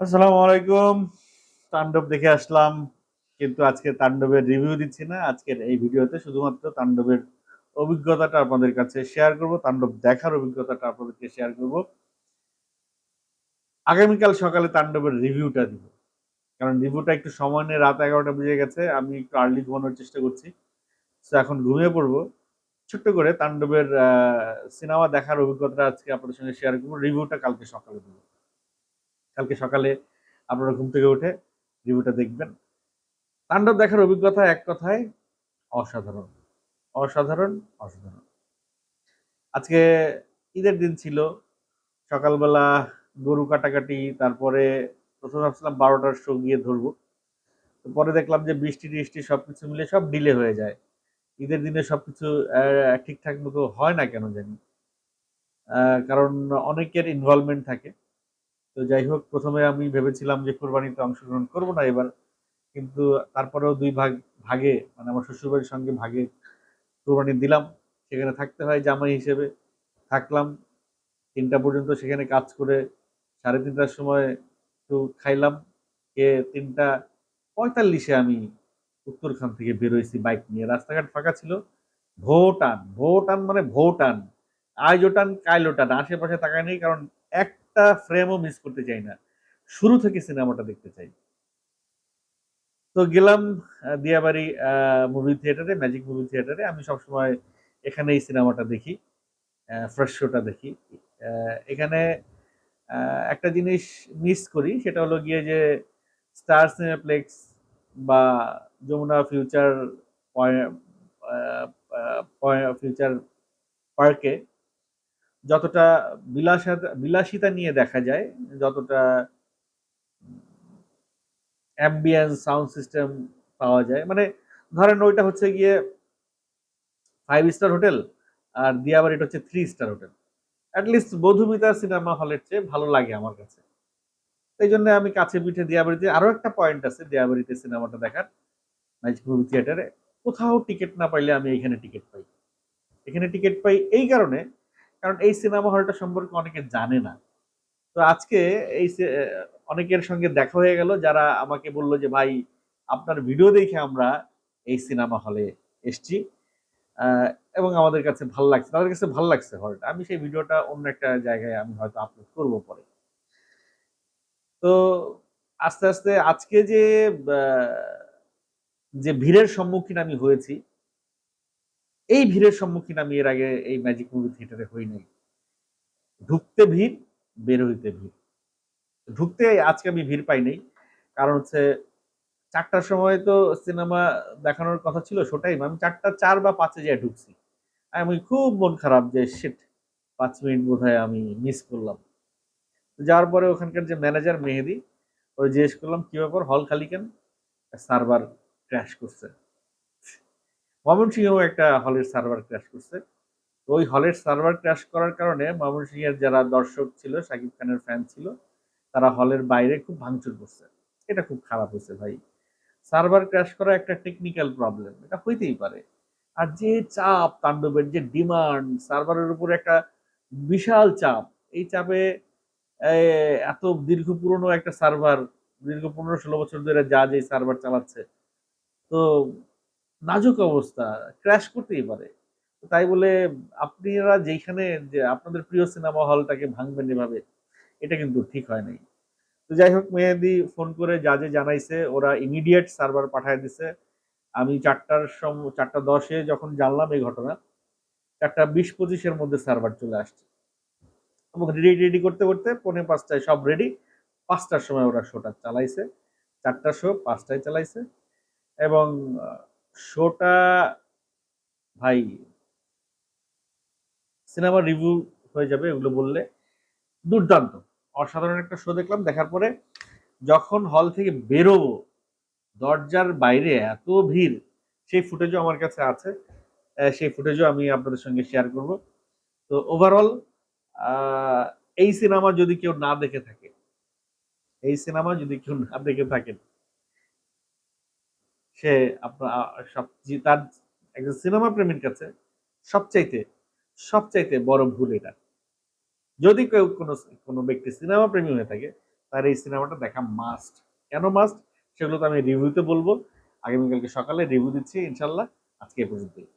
আসসালামু আলাইকুম। তাণ্ডব দেখে আসলাম, কিন্তু আজকে তাণ্ডবের রিভিউ দিচ্ছি না। আজকের এই ভিডিওতে শুধুমাত্র তাণ্ডবের অভিজ্ঞতাটা আপনাদের কাছে শেয়ার করব, তাণ্ডব দেখার অভিজ্ঞতাটা আপনাদেরকে শেয়ার করব। আগামীকাল সকালে তাণ্ডবের রিভিউটা দিব। কারণ রিভিউটা একটু সময় নিয়ে রাত এগারোটা বেজে গেছে, আমি একটু আর্লি ঘুমানোর চেষ্টা করছি। তো এখন ঘুমিয়ে পড়ব। ছোট্ট করে তাণ্ডবের সিনেমা দেখার অভিজ্ঞতাটা আজকে আপনাদের সঙ্গে শেয়ার করব। রিভিউটা কালকে সকালে দেবো। কালকে সকালে আপনারা ঘুম থেকে উঠে রিভিউটা দেখবেন। তাণ্ডব দেখার অভিজ্ঞতা এক কথায়, অসাধারণ। অসাধারণ অসাধারণ। আজকে ঈদের দিন ছিল। সকালবেলা গরু কাটাকাটি, তারপরে প্রথমে ভাবছিলাম বারোটার শো গিয়ে ধরবো। পরে দেখলাম যে বৃষ্টি টিষ্টি সব কিছু মিলে সব ডিলে হয়ে যায়। ঈদের দিনে সব কিছু ঠিকঠাক মতো হয় না কেন জানি। কারণ অনেকের ইনভলভমেন্ট থাকে। তো যাই হোক, প্রথমে আমি ভেবেছিলাম যে কোরবানিতে অংশগ্রহণ করব না এবার, কিন্তু তারপরেও দুই ভাগ, ভাগে মানে আমার শ্বশুরবাড়ির সঙ্গে ভাগে কোরবানি দিলাম। সেখানে থাকতে হয় জামাই হিসেবে। থাকলাম, তিনটা পর্যন্ত সেখানে কাজ করে সাড়ে তিনটার সময় একটু খাইলাম। খেয়ে তিনটা পঁয়তাল্লিশে আমি উত্তরখান থেকে বেরোইছি বাইক নিয়ে। রাস্তাঘাট ফাঁকা ছিল। ভোটান ভোটান মানে ভোটান। আইজোটান, কাইলোটান, আশেপাশে তাকায় নেই কারণ একটা ফ্রেমও মিস করতে চাই না। শুরু থেকে সিনেমাটা দেখতে চাই। তো গেলাম দিয়াবাড়ি মুভি থিয়েটারে ম্যাজিক মুভি থিয়েটারে আমি সবসময় এখানে এই সিনেমাটা দেখি ফ্রেশ শোটা দেখি। এখানে একটা জিনিস মিস করি, সেটা হলো গিয়ে যে স্টার সিনেপ্লেক্স বা যমুনা ফিউচার ফিউচার পার্কে যতটা বিলাসিতা বিলাসিতা নিয়ে দেখা যায়, যতটা অ্যাম্বিয়েন্স সাউন্ড সিস্টেম পাওয়া যায় মানে ধরেন ওইটা হচ্ছে গিয়ে ফাইভ স্টার হোটেল আর দিয়াবাড়িটা হচ্ছে three star hotel at least Bodhumita cinema হলের চেয়ে ভালো লাগে আমার কাছে। এই জন্য আমি কাছে পিঠে দিয়াবাড়িতে আরও একটা পয়েন্ট আছে দিয়াবাড়িতে সিনেমাটা দেখার ম্যাজিক মুভি থিয়েটারে কোথাও টিকিট না পাইলে আমি এখানে টিকিট পাই। এখানে টিকিট পাই এই কারণে কারণ এই সিনেমা হলটা সম্পর্কে অনেকে জানে না। তো আজকে এই অনেকের সঙ্গে দেখা হয়ে গেল যারা আমাকে বলল যে, ভাই, আপনার ভিডিও দেখে আমরা এই সিনেমা হলে এসছি। এবং আমাদের কাছে ভালো লাগছে, তাদের কাছে ভালো লাগছে হলটা। আমি সেই ভিডিওটা অন্য একটা জায়গায় আমি হয়তো আপলোড করব পরে। তো আস্তে আস্তে আজকে যে যে ভিড়ের সম্মুখীন আমি হয়েছি এই ভিড়ের সম্মুখীন আমি এর আগে এই ম্যাজিক মুভি থিয়েটারে হই নাই। ঢুকতে ভিড়, বের হইতে ভিড়। ঢুকতে আজকে আমি ভিড় পাই নাই। কারণ হচ্ছে চারটার সময় তো সিনেমা দেখানোর কথা ছিল শো টাইম আমি চারটা চার বা পাঁচে যেয়ে ঢুকছি। আমি খুব মন খারাপ যে শিট পাঁচ মিনিট বোধহয় আমি মিস করলাম। যাওয়ার পরে ওখানকার যে ম্যানেজার মেহেদি, ওই জিজ্ঞেস করলাম, কি ব্যাপার? হল খালি কেন? সার্ভার ক্র্যাশ করছে। ময়মনসিংহেও একটা হলের সার্ভার ক্র্যাশ করছে। তো ওই হলের সার্ভার ক্র্যাশ করার কারণে ময়মনসিংহের যারা দর্শক ছিল শাকিব খানের ফ্যান ছিল, তারা হলের বাইরে খুব ভাঙচুর করছে। এটা খুব খারাপ হয়েছে ভাই। সার্ভার ক্র্যাশ করা একটা টেকনিক্যাল প্রবলেম এটা হইতেই পারে। আর যে চাপ তাণ্ডবের, যে ডিমান্ড সার্ভারের উপর একটা বিশাল চাপ, এই চাপে এত দীর্ঘ পুরনো একটা সার্ভার দীর্ঘ পনেরো ষোলো বছর ধরে যা যে সার্ভার চালাচ্ছে, তো নাজুক অবস্থা ক্র্যাশ করতেই পারে। তাই বলে আপনারা যেখানে যে আপনাদের প্রিয় সিনেমা হলটাকে ভাঙবেন এভাবে, এটা কিন্তু ঠিক হয় নাই। তো যাই হোক, মেহেদি ফোন করে যা যে জানাইছে, ওরা ইমিডিয়েট সার্ভার পাঠায় দিছে। আমি চারটার সম, চারটা দশে যখন জানলাম এই ঘটনা, চারটা বিশ পঁচিশের মধ্যে সার্ভার চলে আসছে। এবং রেডি রেডি করতে করতে পৌনে পাঁচটায় সব রেডি পাঁচটার সময় ওরা শোটা চালাইছে। চারটার শো পাঁচটায় চালাইছে। এবং শোটা ভাই সিনেমার রিভিউ হয়ে যাবে এগুলো বললে। দুর্দান্ত। অসাধারণ একটা শো দেখলাম। দেখার পরে যখন হল থেকে বেরোবো, দরজার বাইরে এত ভিড়, সেই ফুটেজও আমার কাছে আছে। সেই ফুটেজও আমি আপনাদের সঙ্গে শেয়ার করব। তো ওভারঅল এই সিনেমা যদি কেউ না দেখে থাকে, এই সিনেমা যদি কেউ না দেখে থাকেন সে আপনার সব তার একজন সিনেমা প্রেমীর কাছে সবচাইতে সবচাইতে বড় ভুল এটা। যদি কেউ কোনো কোনো ব্যক্তি সিনেমা প্রেমী হয়ে থাকে, তার এই সিনেমাটা দেখা মাস্ট কেন মাস্ট সেগুলো তো আমি রিভিউতে বলব। আগামীকালকে সকালে রিভিউ দিচ্ছি, ইনশাল্লাহ। আজকে এ পর্যন্তই।